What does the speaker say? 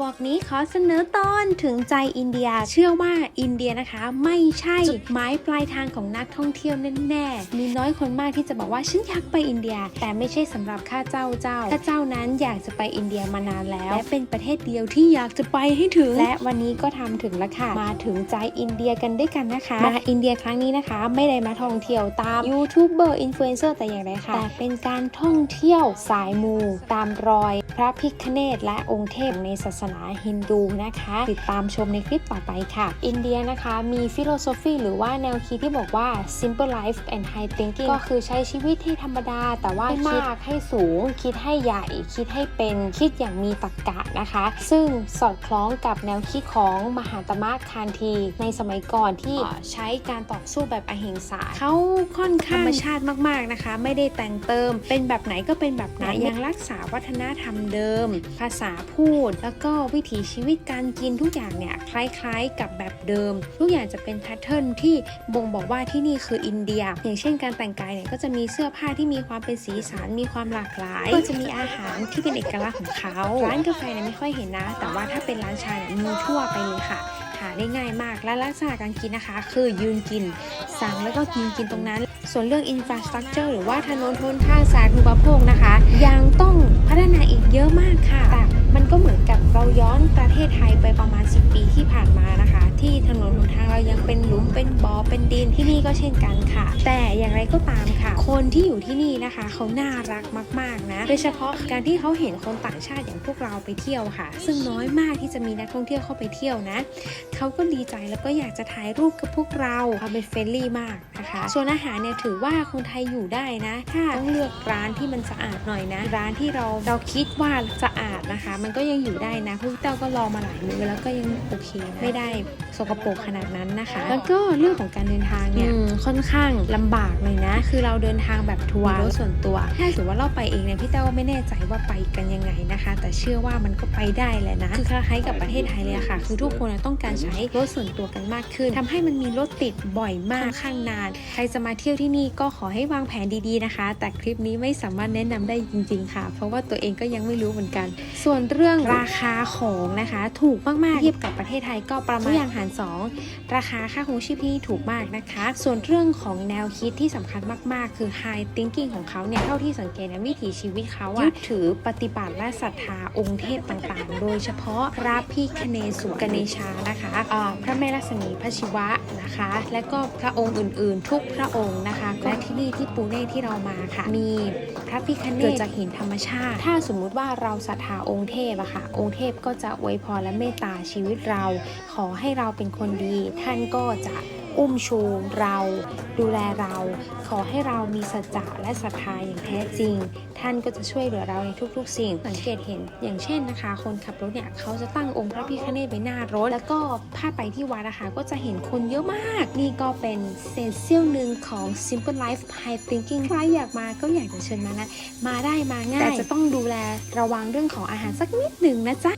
วอกนี้ขอเสนอตอนถึงใจอินเดีย เชื่อว่าอินเดียนะคะ ไม่ใช่จุดหมายปลายทางของนักท่องเที่ยวแน่ๆมีน้อยคนมากที่จะบอกว่าฉันอยากไปอินเดีย แต่ไม่ใช่สำหรับข้าเจ้าเจ้าข้าเจ้านั้นอยากจะไปอินเดียมานานแล้ว และเป็นประเทศเดียวที่อยากจะไปให้ถึง และวันนี้ก็ทำถึงแล้วค่ะ มาถึงใจอินเดียกันด้วยกันนะคะ มาอินเดียครั้งนี้นะคะ ไม่ได้มาท่องเที่ยวตามยูทูบเบอร์อินฟลูเอนเซอร์แต่อย่างใดค่ะแต่เป็นการท่องเที่ยวสายมู ตามรอย พระพิคเนตและองค์เทพในศาสนาฮินดูนะคะ ติดตามชมในคลิปต่อไปค่ะ อินเดียนะคะมีฟิโลโซฟีหรือว่าแนวคิดที่บอกว่า simple life and high thinking ก็คือใช้ชีวิตให้ธรรมดา แต่ว่าไม่มากให้สูง คิดให้ใหญ่ คิดให้เป็นคิดอย่างมีตรรกะนะคะ ซึ่งสอดคล้องกับแนวคิดของมหาตมะคานทีในสมัยก่อนที่ใช้การต่อสู้แบบอหิงสาเขาค่อนข้างธรรมชาติมากๆนะคะ ไม่ได้แต่งเติม เป็นแบบไหนก็เป็นแบบนั้นยังรักษาวัฒนธรรมเดิม ภาษาพูดแล้วก็วิถีชีวิตการกินทุกอย่างเนี่ยคล้ายๆ กับแบบเดิม ทุกอย่างจะเป็นแพทเทิร์นที่บ่งบอกว่าที่นี่คืออินเดีย อย่างเช่นการแต่งกายเนี่ยก็จะมีเสื้อผ้าที่มีความเป็นสีสันมีความหลากหลาย ก็จะมีอาหารที่เป็นเอกลักษณ์ของเขา ร้านกาแฟเนี่ยไม่ค่อยเห็นนะ แต่ว่าถ้าเป็นร้านชาเนี่ยมีทั่วไปเลยค่ะ หาได้ง่ายมาก และลักษณะการกินนะคะ คือยืนกิน สั่งแล้วก็กินกินตรงนั้น ส่วนเรื่องอินฟราสตรักเจอร์หรือว่าถนนทนท่าสาธารณูปโภคนะคะ ยังต้องพัฒนาอีกเยอะมากค่ะแต่มันก็เหมือนกับเราย้อนประเทศไทยไปประมาณ 10 ปีที่ผ่านมานะคะ ที่ถนนหนทางเรายังเป็นหลุ เป็นบ่อเป็นดินที่นี่ก็เช่นกันค่ะ แต่อย่างไรก็ตามค่ะ คนที่อยู่ที่นี่นะคะเขาน่ารักมากๆนะโดยเฉพาะการที่เขาเห็นคนต่างชาติอย่างพวกเราไปเที่ยวค่ะ ซึ่งน้อยมากที่จะมีนักท่องเที่ยวเข้าไปเที่ยวนะเขาก็ดีใจแล้วก็อยากจะถ่ายรูปกับพวกเราเขาเป็นเฟรนลี่มากนะคะส่วนอาหารเนี่ยถือว่าคนไทยอยู่ได้นะ ถ้าต้องเลือกร้านที่มันสะอาดหน่อยนะ ร้านที่เราเราคิดว่าสะอาดนะคะ มันก็ยังอยู่ได้นะพวกเต้าก็ลองมาหลายมื้อแล้วก็ยังโอเคนะไม่ได้สกปรกขนาดนั้นนะคะ แล้วก็เรื่องของการเดินทางเนี่ยค่อนข้างลำบากเลยนะ คือเราเดินทางแบบทัวร์รถส่วนตัว ถ้าถือว่าเราไปเองเนี่ยพี่เต้าก็ไม่แน่ใจว่าไปกันยังไงนะคะ แต่เชื่อว่ามันก็ไปได้แหละนะคือคล้ายๆกับประเทศไทยเลยอะค่ะ คือทุกคนต้องการใช้รถส่วนตัวกันมากขึ้นทำให้มันมีรถติดบ่อยมากข้างนาน ใครจะมาเที่ยวที่นี่ก็ขอให้วางแผนดีๆนะคะ แต่คลิปนี้ไม่สามารถแนะนำได้จริง ๆ ค่ะ เพราะว่าตัวเองก็ยังไม่รู้เหมือนกัน ส่วนเรื่องราคาของนะคะ ถูกมากๆเทียบกับประเทศไทยก็ประมาณอย่างหารสองราคาค่าครองชีพที่นี่ถูกมากนะคะ ส่วนเรื่องของแนวคิดที่สำคัญมาก ๆ คือ high thinking ของเขาเนี่ยเท่าที่สังเกตนะวิถีชีวิตเขาอะยึดถือปฏิบัติและศรัทธาองค์เทพต่างๆ โดยเฉพาะพระพิคเนศวรกเนชานะคะอ่าพระแม่ลักษมีพระศิวะนะคะ และก็พระองค์อื่นๆ ทุกพระองค์นะคะและที่นี่ที่ปูเน่ที่เรามาค่ะ มีพระพิคเนศเกิดจากหินธรรมชาติ ถ้าสมมุติว่าเราศรัทธาองค์เทพอะค่ะ องค์เทพก็จะอวยพรและเมตตาชีวิตเรา ขอให้เราเป็นคนดี ท่านก็จะ อุ้มชูเราดูแลเรา ขอให้เรามีสัจจะและศรัทธาอย่างแท้จริง ท่านก็จะช่วยเหลือเราในทุกๆ สิ่ง สังเกตเห็น อย่างเช่นนะคะ คนขับรถเนี่ยเขาจะตั้งองค์พระพิฆเนศไว้หน้ารถ แล้วก็ถ้าไปที่วัดนะคะก็จะเห็นคนเยอะมาก นี่ก็เป็นเศษเสี้ยวหนึ่งของ Simple Life High Thinking ใครอยากมาก็อยากจะเชิญมานะ มาได้มาง่ายแต่จะต้องดูแลระวังเรื่องของอาหารสักนิดหนึ่งนะจ๊ะ